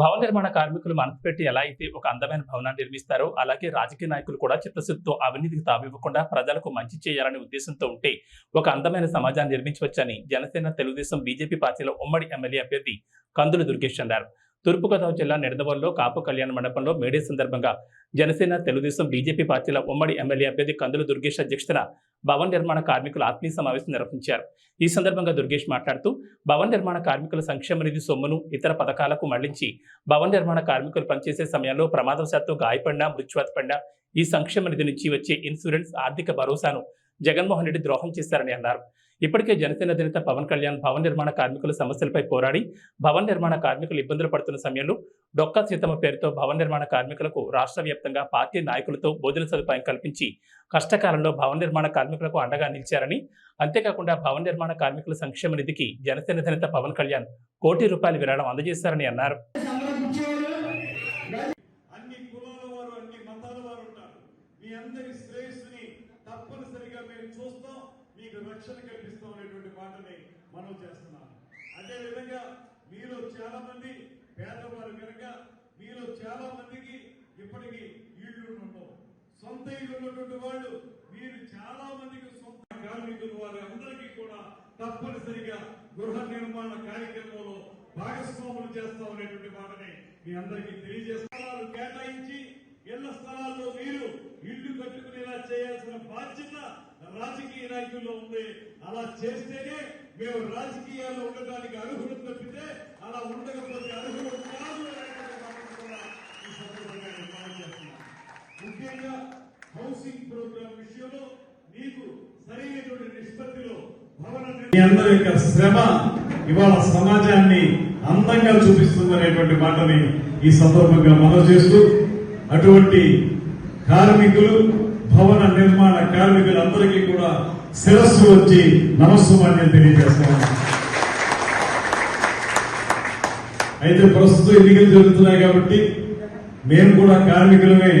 భవన నిర్మాణ కార్మికులు మనసు పెట్టి ఎలా అయితే ఒక అందమైన భవనాన్ని నిర్మిస్తారో అలాగే రాజకీయ నాయకులు కూడా చిత్తశుద్ధితో అవినీతికి తావివ్వకుండా ప్రజలకు మంచి చేయాలనే ఉద్దేశంతో ఉంటే ఒక అందమైన సమాజాన్ని నిర్మించవచ్చని జనసేన తెలుగుదేశం బీజేపీ పార్టీల ఉమ్మడి ఎమ్మెల్యే అభ్యర్థి కందులు దుర్గేష్ అన్నారు. తూర్పుగోదావరి జిల్లా నిడదవల్లో కాపు కళ్యాణ మండపంలో మేడే సందర్భంగా జనసేన తెలుగుదేశం బీజేపీ పార్టీల ఉమ్మడి ఎమ్మెల్యే అభ్యర్థి కందులు దుర్గేష్ అధ్యక్షతన భవన నిర్మాణ కార్మికుల ఆత్మీయ సమావేశం నిర్వహించారు. ఈ సందర్భంగా దుర్గేష్ మాట్లాడుతూ భవన నిర్మాణ కార్మికుల సంక్షేమ నిధి సొమ్మును ఇతర పథకాలకు మళ్ళించి భవన నిర్మాణ కార్మికులు పనిచేసే సమయంలో ప్రమాదవశాత్తు గాయపడినా మృత్యువాత పడినా ఈ సంక్షేమ నిధి నుంచి వచ్చే ఇన్సూరెన్స్ ఆర్థిక భరోసాను జగన్మోహన్ రెడ్డి ద్రోహం చేశారని అన్నారు. ఇప్పటికే జనసేన అధినేత పవన్ కళ్యాణ్ భవన నిర్మాణ కార్మికుల సమస్యలపై పోరాడి భవన నిర్మాణ కార్మికులు ఇబ్బందులు పడుతున్న సమయంలో డొక్కా సీతమ్మ పేరుతో భవన నిర్మాణ కార్మికులకు రాష్ట్ర వ్యాప్తంగా పార్టీ నాయకులతో భోజన సదుపాయం కల్పించి కష్టకాలంలో భవన నిర్మాణ కార్మికులకు అండగా నిలిచారని అంతేకాకుండా భవన నిర్మాణ కార్మికుల సంక్షేమ నిధికి జనసేన అధినేత పవన్ కళ్యాణ్ కోటి రూపాయల విరాళం అందజేశారని అన్నారు అన్ని కులాల వారు అన్ని మతాల వారు ఉంటారు మీ అందరి శ్రేయస్సుని తప్పనిసరిగా మేము చూస్తాం మీకు రక్షణ కల్పిస్తాం అనేటువంటి మాటని మనం చేస్తున్నాం. అదే విధంగా మీలో చాలా మంది పేదవారు కనుక మీలో చాలా మందికి ఇప్పటికీ ఇళ్ళు ఉండవు. సొంత ఇల్లు ఉన్నటువంటి వాళ్ళు మీరు చాలా మందికి సొంత కార్మికులు వారి అందరికీ కూడా తప్పనిసరిగా గృహ నిర్మాణ కార్యక్రమంలో భాగస్వాములు చేస్తాం అనేటువంటి మాటని మీ అందరికీ తెలియజేస్తున్నారు కేటాయించి ఇళ్ళ స్థలాల్లో చేయాల్సిన బాధ్యత రాజకీయ నాయకుల్లో ఉంది. అలా చేస్తేనే మేము రాజకీయాల్లో ఉండడానికి అర్హులు తప్పితే అలా ఉండకపోతే అర్హులు కాదు ముఖ్యంగా హౌసింగ్ ప్రోగ్రామ్ విషయంలో మీకు సరైనటువంటి నిష్పత్తిలో భవన మీ అందరి యొక్క శ్రమ ఇవాళ సమాజాన్ని అందంగా చూపిస్తుందనేటువంటి మాటని ఈ సందర్భంగా మనం చేస్తూ అటువంటి కార్మికులు భవన నిర్మాణ కార్మికులందరికీ కూడా శిరస్సు వచ్చి నమస్సుమాన్ని తెలియజేస్తాను. అయితే ప్రస్తుతం ఎన్నికలు జరుగుతున్నాయి కాబట్టి మేము కూడా కార్మికులమే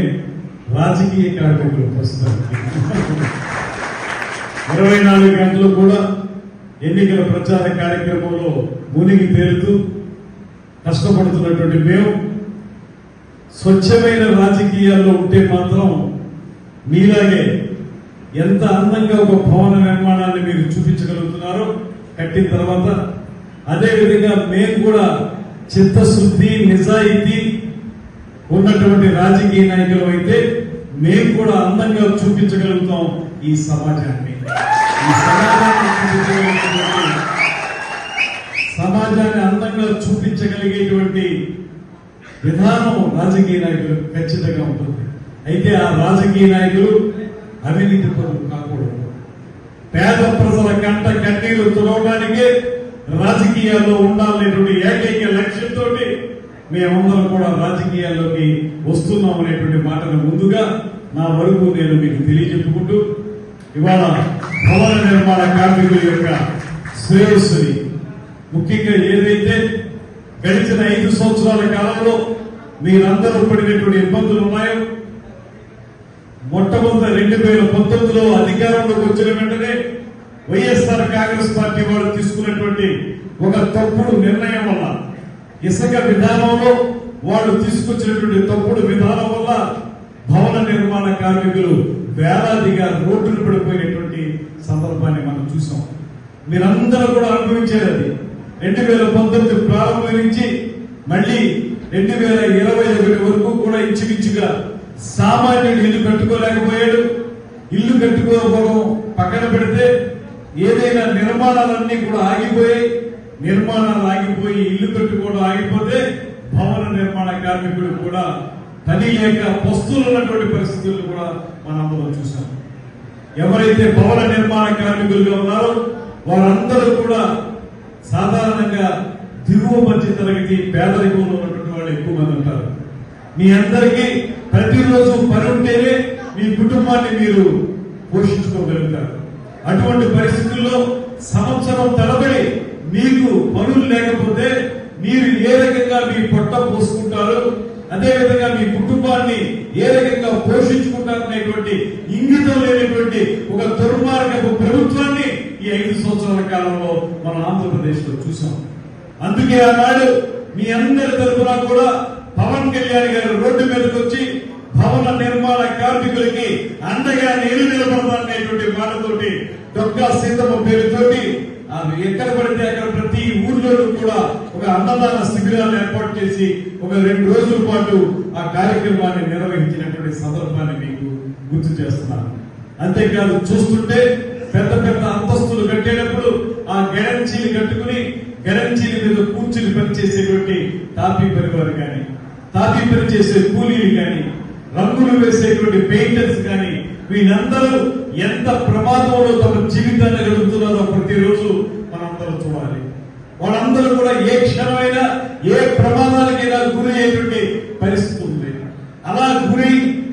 రాజకీయ కార్మికులు ప్రస్తుతానికి. ఇరవై నాలుగు గంటలు కూడా ఎన్నికల ప్రచార కార్యక్రమంలో మునిగి తేలుతూ కష్టపడుతున్నటువంటి మేము స్వచ్ఛమైన రాజకీయాల్లో ఉంటే మాత్రం మీలాగే ఎంత అందంగా ఒక భవన నిర్మాణాన్ని మీరు చూపించగలుగుతున్నారో కట్టిన తర్వాత అదేవిధంగా మేము కూడా చిత్తశుద్ధి నిజాయితీ ఉన్నటువంటి రాజకీయ నాయకులు అయితే మేము కూడా అందంగా చూపించగలుగుతాం ఈ సమాజాన్ని. ఈ సమాజాన్ని సమాజాన్ని అందంగా చూపించగలిగేటువంటి విధానం రాజకీయ నాయకులు ఖచ్చితంగా ఉంటుంది. అయితే ఆ రాజకీయ నాయకులు అవినీతి పరులు కాకూడదు. పేద ప్రజల కంట కన్నీరు తుడవడానికే రాజకీయాల్లో ఉండాలనేటువంటి ఏకైక లక్ష్యంతో మేమందరం కూడా రాజకీయాల్లోకి వస్తున్నాం అనేటువంటి మాటను ముందుగా నా వరకు నేను మీకు తెలియజెప్పుకుంటూ ఇవాళ భవన నిర్మాణ కార్మికుల యొక్క శ్రేయస్సుని. ముఖ్యంగా ఏదైతే గడిచిన ఐదు సంవత్సరాల కాలంలో మీరందరూ పడినటువంటి ఇబ్బందులు ఉన్నాయో మొట్టమొదటి రెండు వేల పంతొమ్మిదిలో అధికారంలోకి వచ్చిన వెంటనే వైఎస్ఆర్ కాంగ్రెస్ పార్టీ వారు తీసుకున్నటువంటి ఒక తప్పుడు నిర్ణయం వల్ల ఇసుక విధానంలో వాళ్ళు తీసుకొచ్చినటువంటి తప్పుడు విధానం వల్ల భవన నిర్మాణ కార్మికులు వేలాదిగా రోడ్డును పడిపోయినటువంటి సందర్భాన్ని మనం చూసాం. మీరందరూ కూడా అనుభవించారు అది. రెండు వేల పంతొమ్మిది ప్రారంభం నుంచి మళ్ళీ రెండు వేల ఇరవై ఒకటి వరకు కూడా ఇంచుమించుగా సామాన్యుడు ఇల్లు కట్టుకోలేకపోయాడు. ఇల్లు కట్టుకోకపోవడం పక్కన పెడితే ఏదైనా నిర్మాణాలన్నీ కూడా ఆగిపోయాయి. నిర్మాణాలు ఆగిపోయి ఇల్లు కట్టుకోవడం ఆగిపోతే భవన నిర్మాణ కార్మికుడు కూడా పని లేక వస్తువులు ఉన్నటువంటి పరిస్థితులు కూడా మనందరం చూసాం ఎవరైతే భవన నిర్మాణ కార్మికులుగా ఉన్నారో వారందరూ కూడా సాధారణంగా దిగువ మధ్య తరగతి పేదరికంలో ఉన్నటువంటి వాళ్ళు ఎక్కువ మంది ఉంటారు. మీ అందరికీ ప్రతిరోజు పని ఉంటేనే మీ కుటుంబాన్ని మీరు పోషించుకోగలుగుతారు. అటువంటి పరిస్థితుల్లో సంవత్సరం తరబడి మీకు పనులు లేకపోతే మీరు ఏ రకంగా మీ పొట్ట పోసుకుంటారు అదే విధంగా మీ కుటుంబాన్ని ఏ రకంగా పోషించుకుంటారనేటువంటి ఇంగితం లేనటువంటి ఒక దుర్మార్గపు ప్రభుత్వాన్ని ఈ ఐదు సంవత్సరాల కాలంలో మన ఆంధ్రప్రదేశ్లో చూసాం. అందుకే ఆనాడు మీ అందరి తరఫున కూడా పవన్ కళ్యాణ్ గారు రోడ్డు మీదకి వచ్చి భవన నిర్మాణ కార్మికులకి అండగా నేను నిలబడమనేటువంటి మాటతోటి దొక్కా సీతమ్మ పేరుతోటి ఆమె ఎక్కడ పడితే అక్కడ ప్రతి ఊర్లోనూ కూడా ఒక అన్నదాన శిబిరాన్ని ఏర్పాటు చేసి ఒక రెండు రోజుల పాటు ఆ కార్యక్రమాన్ని నిర్వహించినటువంటి సందర్భాన్ని మీకు గుర్తు చేస్తున్నాను. అంతేకాదు చూస్తుంటే పెద్ద పెద్ద అంతస్తులు కట్టేటప్పుడు ఆ గ్యారంటీలు కట్టుకుని గరంజీల మీద కూర్చుని పనిచేసేటువంటి తాపీ పరివారు కానీ తాపీ పని చేసే కూలీలు కానీ రంగులు వేసేటువంటి పెయింటర్స్ కానీ వీళ్ళందరూ ఎంత ప్రమాదంలో తమ జీవితాన్ని గడుపుతున్నారో ప్రతిరోజు మనందరం చూడాలి. వాళ్ళందరూ కూడా ఏ క్షణమైనా ఏ ప్రమాదానికైనా గురి అయ్యేటువంటి పరిస్థితి ఉంది. అలా గురి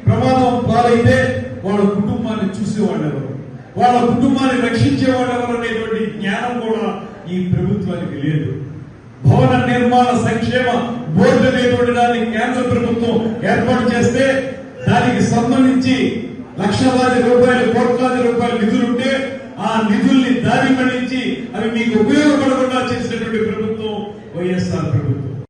ప్రమాదం పాలైతే వాళ్ళ కుటుంబాన్ని చూసేవాళ్ళు ఎవరు? వాళ్ళ కుటుంబాన్ని రక్షించేవాళ్ళు ఎవరు అనేటువంటి జ్ఞానం కూడా ఈ ప్రభుత్వానికి లేదు. భవన నిర్మాణ సంక్షేమ బోర్డు అనేటువంటి దాన్ని కేంద్ర ప్రభుత్వం ఏర్పాటు చేస్తే దానికి సంబంధించి లక్షలాది రూపాయలు కోట్లాది నిధులు నిధులుంటే ఆ నిధుల్ని దారి మళ్ళించి అవి మీకు ఉపయోగపడకుండా చేసినటువంటి ప్రభుత్వం వైఎస్ఆర్ ప్రభుత్వం.